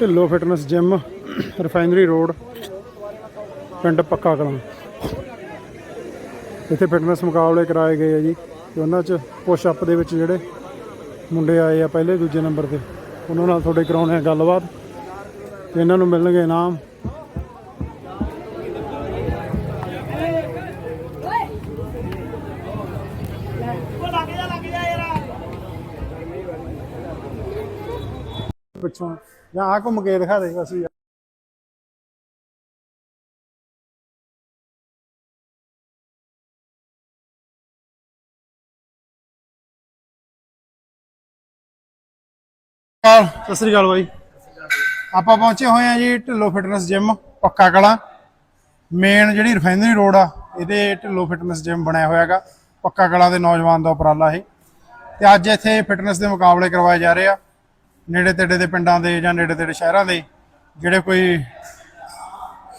Dhillon fitness gym refinery road, ਪਿੰਡ ਪੱਕਾ ਕਲਾਂ। ਇੱਥੇ fitness ਮੁਕਾਬਲੇ ਕਰਾਏ ਗਏ ਆ ਜੀ ਤੇ ਉਹਨਾਂ 'ਚ ਪੁਸ਼ ਅਪ ਦੇ ਵਿੱਚ ਜਿਹੜੇ ਮੁੰਡੇ ਆਏ ਆ ਪਹਿਲੇ ਦੂਜੇ ਨੰਬਰ ਤੇ। ਉਹਨਾਂ ਨਾਲ ਤੁਹਾਡੇ ਕਰਾਉਣੇ ਆ ਗੱਲਬਾਤ। ਤੇ ਇਹਨਾਂ ਨੂੰ ਮਿਲਣਗੇ ਇਨਾਮ। ਪਿੱਛੋਂ। ਜਾਂ ਆ ਘੁੰਮ ਕੇ ਦਿਖਾ ਦੇ ਅਸੀਂ ਸਤਿ ਸ੍ਰੀ ਅਕਾਲ ਬਾਈ। ਆਪਾਂ ਪਹੁੰਚੇ ਹੋਏ ਆ ਜੀ ਢਿੱਲੋ ਫਿਟਨੈਸ ਜਿਮ ਪੱਕਾ ਕਲਾ। ਮੇਨ ਜਿਹੜੀ ਰਿਫਾਈਨਰੀ ਰੋਡ ਆ ਇਹਦੇ ਢਿੱਲੋ ਫਿਟਨੈਸ ਜਿਮ ਬਣਿਆ ਹੋਇਆ ਹੈਗਾ। ਪੱਕਾ ਕਲਾ ਦੇ ਨੌਜਵਾਨ ਦਾ ਉਪਰਾਲਾ ਇਹ। ਤੇ ਅੱਜ ਇੱਥੇ ਫਿਟਨੈਸ ਦੇ ਮੁਕਾਬਲੇ ਕਰਵਾਏ ਜਾ ਰਹੇ ਆ। ਨੇੜੇ ਤੇੜੇ ਦੇ ਪਿੰਡਾਂ ਦੇ ਜਾਂ ਨੇੜੇ ਤੇੜੇ ਸ਼ਹਿਰਾਂ ਦੇ ਜਿਹੜੇ ਕੋਈ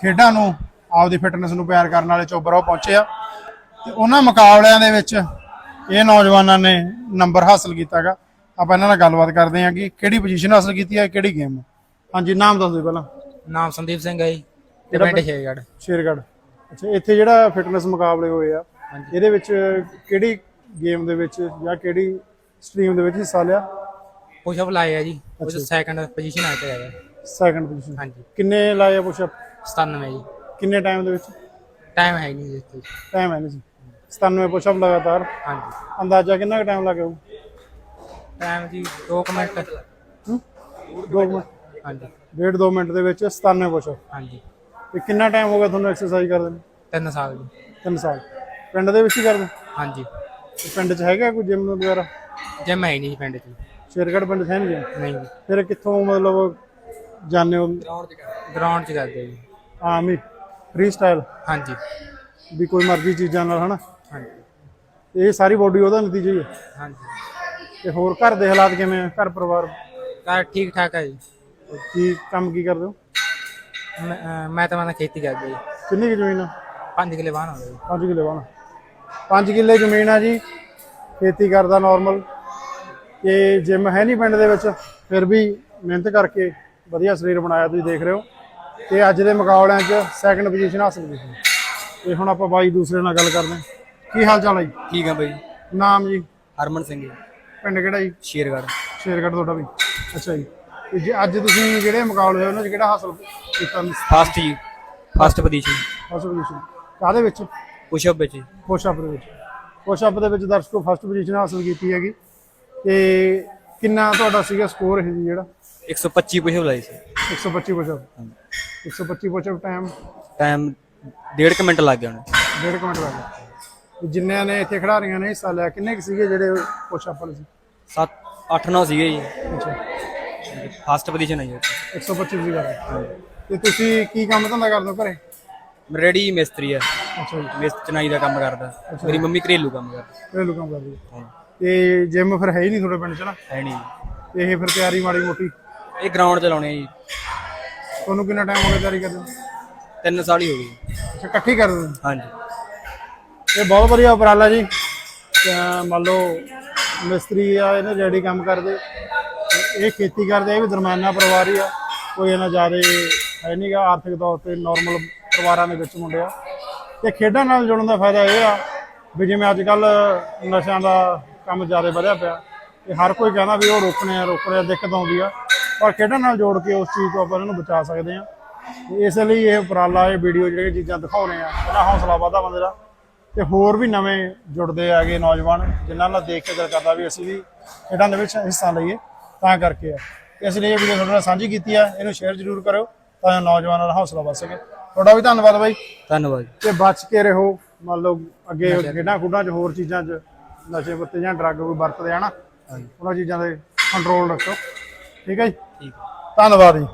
ਖੇਡਾਂ ਨੂੰ ਆਪਦੀ ਫਿਟਨੈਸ ਨੂੰ ਪਿਆਰ ਕਰਨ ਵਾਲੇ ਚੋਬਰ ਉਹ ਪਹੁੰਚੇ ਆ। ਤੇ ਉਹਨਾਂ ਮੁਕਾਬਲਿਆਂ ਦੇ ਵਿੱਚ ਇਹ ਨੌਜਵਾਨਾਂ ਨੇ ਨੰਬਰ ਹਾਸਲ ਕੀਤਾਗਾ ਆਪਾਂ ਇਹਨਾਂ ਨਾਲ ਗੱਲਬਾਤ ਕਰਦੇ ਹਾਂ ਕਿ ਕਿਹੜੀ ਪੋਜੀਸ਼ਨ ਹਾਸਲ ਕੀਤੀ ਹੈ ਕਿਹੜੀ ਗੇਮ ਹਾਂਜੀ ਨਾਮ ਦੱਸ ਦਿਓ ਪਹਿਲਾਂ। ਨਾਮ ਸੰਦੀਪ ਸਿੰਘ ਹੈ ਜੀ ਤੇ ਪਿੰਡ? ਸ਼ੇਰਗੜ੍ਹ। ਸ਼ੇਰਗੜ੍ਹ। ਅੱਛਾ ਇੱਥੇ ਜਿਹੜਾ ਫਿਟਨੈਸ ਮੁਕਾਬਲੇ ਹੋਏ ਆ ਇਹਦੇ ਵਿੱਚ ਕਿਹੜੀ ਗੇਮ ਦੇ ਵਿੱਚ ਜਾਂ ਕਿਹੜੀ ਸਟਰੀਮ ਦੇ ਵਿੱਚ ਹਿੱਸਾ ਲਿਆ? ਪੁਸ਼ਅਪ ਲਾਏ ਆ ਜੀ ਉਹ ਸੈਕੰਡ ਪੋਜੀਸ਼ਨ ਆਇਆ ਤੇ ਆਇਆ ਸੈਕੰਡ ਪੋਜੀਸ਼ਨ ਹਾਂਜੀ। ਕਿੰਨੇ ਲਾਏ ਆ ਪੁਸ਼ਅਪ? 97 ਜੀ। ਕਿੰਨੇ ਟਾਈਮ ਦੇ ਵਿੱਚ? ਟਾਈਮ ਹੈ ਨਹੀਂ ਜੀ ਇੱਥੇ। ਟਾਈਮ ਹੈ ਨਹੀਂ ਸੀ 97 ਪੁਸ਼ਅਪ ਲਗਾਤਾਰ। ਹਾਂਜੀ। ਅੰਦਾਜ਼ਾ ਕਿੰਨਾ ਕੁ ਟਾਈਮ ਲੱਗਿਆ ਟਾਈਮ ਜੀ 2 ਮਿੰਟ। ਹੂੰ? 2 ਮਿੰਟ। ਹਾਂਜੀ। ਡੇਢ 2 ਮਿੰਟ ਦੇ ਵਿੱਚ 97 ਪੁਸ਼ਅਪ। ਹਾਂਜੀ। ਤੇ ਕਿੰਨਾ ਟਾਈਮ ਹੋ ਗਿਆ ਤੁਹਾਨੂੰ ਐਕਸਰਸਾਈਜ਼ ਕਰਦੇ ਨੂੰ? 3 ਸਾਲ ਜੀ। 3 ਸਾਲ। ਪਿੰਡ ਦੇ ਵਿੱਚ ਹੀ ਕਰਦੇ? ਹਾਂਜੀ। ਤੇ ਪਿੰਡ 'ਚ ਹੈਗਾ ਕੋਈ ਜਿਮ ਵਗੈਰਾ? ਜਿਮ ਹੈ ਨਹੀਂ ਜੀ ਪਿੰਡ 'ਚ। ਸ਼ੇਰਗੜ੍ਹ ਪਿੰਡ ਹੈ ਨਹੀਂ ਜੀ। ਫਿਰ ਕਿੱਥੋਂ ਮਤਲਬ ਜਾਣੇ ਹੋ? ਗਰਾਊਂਡ 'ਚ ਕਰਦੇ ਜੀ। ਆਮ ਹੀ ਫ੍ਰੀ ਸਟਾਈਲ ਹਾਂਜੀ। ਵੀ ਕੋਈ ਮਰਜ਼ੀ ਚੀਜ਼ਾਂ ਨਾਲ ਹਨਾ? ਹਾਂਜੀ। ਇਹ ਸਾਰੀ ਬੋਡੀ ਉਹਦਾ ਨਤੀਜਾ ਹੀ ਹੈ ਹਾਂਜੀ। ਤੇ ਹੋਰ ਘਰ ਦੇ ਹਾਲਾਤ ਕਿਵੇਂ ਆ? ਘਰ ਪਰਿਵਾਰ? ਘਰ ਠੀਕ ਠਾਕ ਹੈ ਜੀ। ਕੀ ਕੰਮ ਕੀ ਕਰਦੇ ਹੋ? ਮੈਂ ਅਹ ਮੈਂ ਤਾਂ ਮੈਂ ਖੇਤੀ ਕਰਦਾ ਜੀ। ਕਿੰਨੀ ਕੁ ਜ਼ਮੀਨ ਆ? 5 ਕਿਲੇ ਹੋ ਗਏ 5 ਕਿੱਲੇ ਵਾਣਾ 5 ਕਿੱਲੇ ਜ਼ਮੀਨ ਆ ਜੀ। ਖੇਤੀ ਕਰਦਾ ਨਾਰਮਲ ਤੇ ਜਿਮ ਹੈ ਨਹੀਂ ਪਿੰਡ ਦੇ ਵਿੱਚ ਫਿਰ ਵੀ ਮਿਹਨਤ ਕਰਕੇ ਵਧੀਆ ਸਰੀਰ ਬਣਾਇਆ ਤੁਸੀਂ ਦੇਖ ਰਹੇ ਹੋ। ਤੇ ਅੱਜ ਦੇ ਮੁਕਾਬਲਿਆਂ 'ਚ ਸੈਕੰਡ ਪੋਜੀਸ਼ਨ ਹਾਸਲ ਕੀਤੀ। ਤੇ ਹੁਣ ਆਪਾਂ ਬਾਈ ਦੂਸਰੇ ਨਾਲ ਗੱਲ ਕਰਦੇ ਹਾਂ। ਕੀ ਹਾਲ ਚਾਲ ਹੈ ਜੀ? ਠੀਕ ਆ ਬਾਈ। ਨਾਮ ਜੀ? ਹਰਮਨ ਸਿੰਘ ਜੀ। ਪਿੰਡ ਕਿਹੜਾ ਜੀ? ਸ਼ੇਰਗੜ੍ਹ। ਸ਼ੇਰਗੜ੍ਹ ਤੁਹਾਡਾ ਵੀ। ਅੱਛਾ ਜੀ। ਤੇ ਜੇ ਅੱਜ ਤੁਸੀਂ ਜਿਹੜੇ ਮੁਕਾਬਲੇ ਹੋਏ ਉਹਨਾਂ 'ਚ ਕਿਹੜਾ ਹਾਸਲ ਕੀਤਾ? ਫਸਟ ਜੀ। ਫਸਟ ਪੋਜੀਸ਼ਨ ਫਸਟ ਪੋਜੀਸ਼ਨ ਕਾਹਦੇ ਵਿੱਚ? ਪੁਸ਼ਅਪ ਵਿੱਚ। ਪੁਸ਼ਅਪ ਦੇ ਵਿੱਚ। ਪੁਸ਼ਅਪ ਦੇ ਵਿੱਚ ਦਰਸ਼ਕੋ ਫਸਟ ਪੋਜੀਸ਼ਨ ਹਾਸਲ ਕੀਤੀ ਹੈਗੀ। ਤੇ ਕਿੰਨਾ ਤੁਹਾਡਾ ਸੀਗਾ ਸਕੋਰ ਇਹ ਜੀ ਜਿਹੜਾ? 125 ਪੁਸ਼ਅਪ ਲਾਈ ਸੀ। 125 ਪੁਸ਼ਅਪ 125 ਪੁਸ਼ਅਪ ਟਾਈਮ ਟਾਈਮ ਡੇਢ ਕੁ ਮਿੰਟ ਲੱਗ ਗਿਆ ਉਹਨੂੰ। ਡੇਢ ਕੁ ਮਿੰਟ ਲੱਗ ਗਿਆ। ਤੇ ਜਿੰਨਿਆਂ ਨੇ ਇੱਥੇ ਖਿਡਾਰੀਆਂ ਨੇ ਹਿੱਸਾ ਲਿਆ ਕਿੰਨੇ ਕੁ ਸੀਗੇ ਜਿਹੜੇ ਪੁਸ਼ਅਪ ਵਾਲੇ ਸੀ? 7 8 9 ਸੀਗੇ ਜੀ। ਅੱਛਾ। ਫਸਟ ਪੋਜੀਸ਼ਨ ਆਈ 125 ਸੀ ਕਰਦੇ ਤੇ ਤੁਸੀਂ ਕੀ ਕੰਮ ਧੰਦਾ ਕਰਦੇ ਹੋ ਘਰੇ? ਰੈਡੀ ਮਿਸਤਰੀ ਆ। ਅੱਛਾ ਜੀ। ਮਿਸਤਰੀ ਚਨਾਈ ਦਾ ਕੰਮ ਕਰਦਾ। ਮੇਰੀ ਮੰਮੀ ਘਰੇਲੂ ਕੰਮ ਕਰਦੀ। ਘਰੇਲੂ ਕੰਮ ਕਰਦੇ। ਹੋ। ਤੇ ਜਿਮ ਫਿਰ ਹੈ ਹੀ ਨਹੀਂ ਤੁਹਾਡੇ ਪਿੰਡ 'ਚ ਨਾ? ਹੈ ਨਹੀਂ। ਤੇ ਇਹ ਫਿਰ ਤਿਆਰੀ ਮਾੜੀ ਮੋਟੀ? ਇਹ ਗਰਾਊਂਡ ਚ ਲਾਉਣੇ ਆ ਜੀ। ਤੁਹਾਨੂੰ ਕਿੰਨਾ ਟਾਈਮ ਹੋ ਗਿਆ ਤਿਆਰੀ ਕਰਦੇ ਨੂੰ? ਤਿੰਨ ਸਾਲ ਹੀ ਹੋ ਗਏ। ਅੱਛਾ ਇਕੱਠੀ ਕਰਦੇ ਹੋ? ਹਾਂਜੀ। ਇਹ ਬਹੁਤ ਵਧੀਆ ਉਪਰਾਲਾ ਜੀ। ਤੇ ਮੰਨ ਲਓ ਮਿਸਤਰੀ ਆ ਇਹਨੇ ਰੈਡੀ ਕੰਮ ਕਰਦੇ। ਇਹ ਖੇਤੀ ਕਰਦੇ ਇਹ ਵੀ ਦਰਮਿਆਨਾ ਪਰਿਵਾਰ ਹੀ ਆ। ਕੋਈ ਇਹਨਾਂ ਜ਼ਿਆਦਾ ਹੈ ਨਹੀਂਗਾ ਆਰਥਿਕ ਤੌਰ ਤੇ ਨਾਰਮਲ ਪਰਿਵਾਰਾਂ ਦੇ ਵਿੱਚ ਮੁੰਡੇ ਆ। ਤੇ ਖੇਡਾਂ ਨਾਲ ਜੁੜਨ ਦਾ ਫਾਇਦਾ ਇਹ ਆ ਵੀ ਜਿਵੇਂ ਅੱਜ ਕੱਲ ਨਸ਼ਿਆਂ ਦਾ ਕੰਮ ਜ਼ਿਆਦਾ ਵਧਿਆ ਪਿਆ ਤੇ ਹਰ ਕੋਈ ਕਹਿੰਦਾ ਵੀ ਉਹ ਰੋਕਣੇ ਆ ਰੋਕਣੇ ਆ ਦਿੱਕਤ ਆਉਂਦੀ ਆ। ਪਰ ਖੇਡਾਂ ਨਾਲ ਜੋੜ ਕੇ ਉਸ ਚੀਜ਼ ਤੋਂ ਆਪਾਂ ਇਹਨਾਂ ਨੂੰ ਬਚਾ ਸਕਦੇ ਆ ਇਸ ਲਈ ਇਹ ਉਪਰਾਲਾ ਇਹ ਵੀਡੀਓ ਜਿਹੜੀਆਂ ਚੀਜ਼ਾਂ ਦਿਖਾਉਣੇ ਆ ਇਹਦਾ ਹੌਸਲਾ ਵਧਾ ਬੰਦੇ ਦਾ। ਤੇ ਹੋਰ ਵੀ ਨਵੇਂ ਜੁੜਦੇ ਆਗੇ ਨੌਜਵਾਨ ਜਿਨ੍ਹਾਂ ਨਾਲ ਦੇਖ ਕੇ ਦਿਲ ਕਰਦਾ ਵੀ ਅਸੀਂ ਵੀ ਖੇਡਾਂ ਦੇ ਵਿੱਚ ਹਿੱਸਾ ਲਈਏ ਤਾਂ ਕਰਕੇ ਆ। ਇਸ ਲਈ ਇਹ ਵੀਡੀਓ ਤੁਹਾਡੇ ਨਾਲ ਸਾਂਝੀ ਕੀਤੀ ਆ ਇਹਨੂੰ ਸ਼ੇਅਰ ਜ਼ਰੂਰ ਕਰਿਓ ਤਾਂ ਨੌਜਵਾਨਾਂ ਦਾ ਹੌਸਲਾ ਵੱਧ ਸਕੇ। ਤੁਹਾਡਾ ਵੀ ਧੰਨਵਾਦ ਬਾਈ। ਧੰਨਵਾਦ ਤੇ ਬਚ ਕੇ ਰਹੋ ਮੰਨ ਲਓ ਅੱਗੇ ਖੇਡਾਂ ਖੁੱਡਾਂ 'ਚ ਹੋਰ ਚੀਜ਼ਾਂ 'ਚ। ਨਸ਼ੇ ਪੱਤੇ ਜਾਂ ਡਰੱਗ ਕੋਈ ਵਰਤਦੇ ਆ ਨਾ ਉਹਨਾਂ ਚੀਜ਼ਾਂ ਦੇ ਕੰਟਰੋਲ ਰੱਖੋ ਠੀਕ ਹੈ ਜੀ? ਠੀਕ ਧੰਨਵਾਦ ਜੀ।